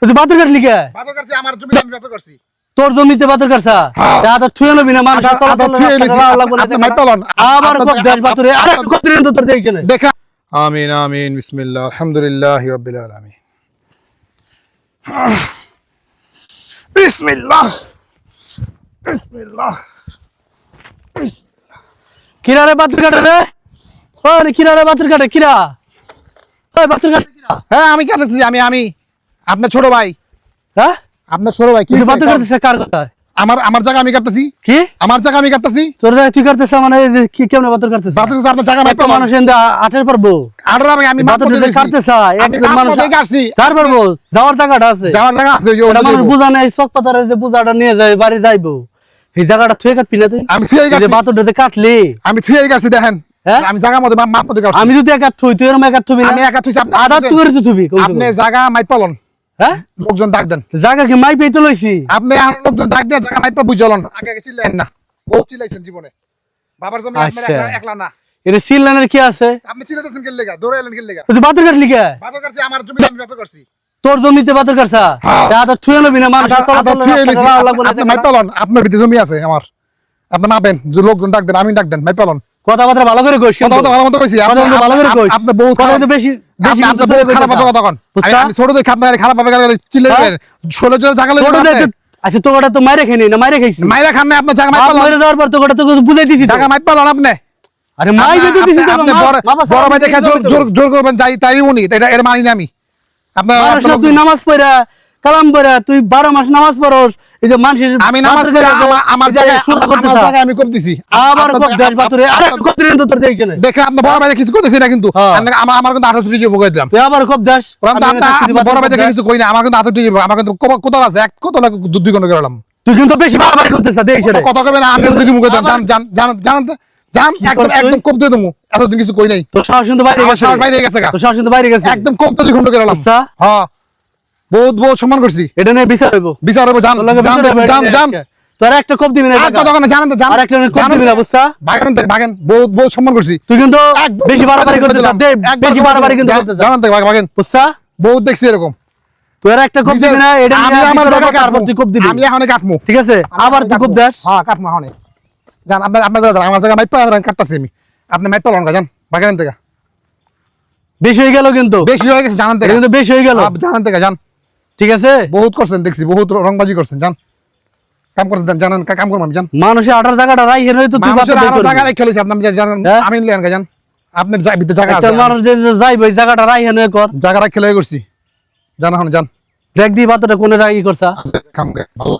তুই বাতর কাটলি কে? আমার আমি তোর জমিতে বাতর কাটছা? হ্যাঁ। আদা থুয়ে নবি না মানুষ আদা- আদা থুয়ে নিছি। আপনি মাইপা লন। আবার আপনার দেশ বাতরে আরে কত তো তোর দেখছ দেখা। আমিন আমিন বিসমিল্লাহ আলহামদুলিল্লাহ রাব্বিল আলামিন। বিসমিল্লাহ বিসমিল্লাহ কিরারে বাতর কাটে রে? ওরে কিরারে বাতর কাটে কিরা? ওই বাতর কাটে কিরা? হ্যাঁ আমি কাটতেছি আমি আমি। আপনার ছোট ভাই। হ্যাঁ? আপনার ছোট ভাই কি? বাতর কাটতেছ কার কথা আমার আমার জায়গা আমি কাটতেছি। কি? আমার জায়গা আমি কাটতেছি। তোর জায়গায় তুই কাটতেছ মানে কি কেমনে বাতর কাটতেছ বাতর করছে আপনার জায়গা মাইপা মানুষ এনে আটের পারব আর আমি আমি বাতর যদি কাটতেছ একজন মানুষ মতোই কাটছি চার পারব যাওয়ার জায়গাটা আছে। যাওয়ার জায়গা আছে ওই ওটা মানুষ বুঝা নাই চক পাতার যে বুঝাটা নিয়ে যায় বাড়ি যাইবো। এই জায়গাটা থুয়ে কাটবি না তুই? আমি থুয়ে এই যে গেছি বাতরটাতে কাটলি। আমি থুয়ে গেছি দেখেন। হ্যাঁ? আমি জায়গা মতো মাপ মতো আমি যদি একা থুই তুই এরকম একা থুবি আমি একা থুইছি আপনি আধা তুই করে থুবি। আপনি জায়গা মাইপালন হ্যাঁ? লোকজন ডাক দেন। জায়গা কি মাই পেয়ে তো লইছি? আপনি আর লোকজন ডাক দেন জায়গা মাইপা বুঝলন আগে না। বহুত চিল্লাইছেন জীবনে। বাবার জমি আপনার আচ্ছা। একলা- একলা না। এটা সিল কি আছে? আপনি চিল্লাইতেছেন কেন লেগা? দৌড়ে এলেন কেন লেগা? তুই বাতর কাটলি কে? বাজার করছি আমার জমিতে আমি বাজার করছি। তোর জমিতে বাতর কাটছা? হ্যাঁ। থুয়ে নবি না মানুষ থুয়ে। আপনি আপনার ভিতরে জমি আছে আমার। আপনি মাপেন যে লোকজন ডাক দেন আমি ডাক দেন মাইপালন কথাবার্তা ভালো করে কথা কথা ভালো মতো কইছি। আপনি ভালো করে আপনি বহুত কথা বেশি খারাপ আমি ছোট দেখে আপনার খারাপ ভাবে চিল্লে হ্যাঁ? ষোলো তোর তো- ওটা তো মাইরে না মাইরে খাইছি। মাইরা খান না আপনার জায়গা মাইরে পর তো বুঝাই দিছি তো। মাইপ মাইপালন আপনি। আরে মাই যদি দিছি তো বড় বাবা বড় সারা ভাই দেখে জোর করবেন যাই তাই উনি এটা এর মানি না আমি। আপনার- তুই নামাজ পড়া। কালাম তুই বারো মাস নামাজ পড়স এই যে মানুষের আমি নামাজ করে আমার আমার এই যে জায়গায় শুরু আমার করতেছা। জায়গায় আমি কম দিছি আবার আপনার দেশ বাতরে আরে আপনার- দিন তো তোর দেখছ না দেখে আপনার বড় ভাই কিছু করতেছি না কিন্তু। আপনার- আমার আমার কিন্তু আঠাশ টিকে বকে দিলাম। তুই আবার খুব দেশ কারণ তো আমি আপনার- দেখছি বড় ভাই কিছু কই না আমার কিন্তু আঠাশ টিকে আমার কিন্তু কত- আছে? এক কত লাখ দুই ঘণ্টা গেলাম। তুই কিন্তু বেশি করতেছ দেখছ কবে না আমি মুখে জান জান জান জান জান একদম? একদম কম দিয়ে দেবো। এতদিন কিছু কই নাই। তোর সাহস কিন্তু বাইরে গেছে। সাহস বাইরে গেছে গা। তোর সাহস কিন্তু বাইরে গেছে। একদম কম তো দুই ঘণ্টা গেলাম। আচ্ছা। হ্যাঁ। বহুত বহুত সম্মান করছি। এটা নিয়ে বিচার হইব। বিচার হবে জান তোর জান জান জান। তোর একটা কোপ দিবি না। কথা কয় জানেন তো জান। আর একটা কোপ দিবি না বুঝছা? বাগেন তো বাগেন। বহুত বহুত সম্মান করছি। তুই কিন্তু বেশি বাড়াবাড়ি করতেছ দিলাম। দে একবার বেশি বাড়াবাড়ি কিন্তু জান- করতেছ জানেন তো বাগেন বুঝছা? বহুত দেখছি এরকম। তুই আর একটা কোপ দিবি না এটা আমি আমার জায়গা হইব, তুই কোপ দিবি। আমি এখন কাটমু। ঠিক আছে? আবার তুই কোপ দাস? হ্যাঁ কাটমু এখন জান আপনার আপনার জায়গা আমার জায়গা মাইপা আমরা কাটতাছি আমি। আপনি মাইপা লন জান। বাগেন থেকে। বেশি হয়ে গেল কিন্তু। বেশি হয়ে গেছে জানেন থেকে। কিন্তু বেশি হয়ে গেল। জানেন থেকে জান। ঠিক আছে? বহুত করছেন দেখছি বহুত রংবাজি করছেন জান। কাম করছেন দেন জানেন কাম কাম আমি জান। মানুষের আটার জায়গাটা রাই হেন তো তুই জায়গা লইছি আপনি জানেন হ্যাঁ? আমি লিয়ান জান। আপনার যাই ভিতরে জায়গা আছে মানুষ যে যাই ওই জায়গাটা রাই হেন কর। জায়গা রাখে লই করছি। জানা হন জান। দেখ দি বাতটা কোনে রাই করছা। কাম গে ভালো।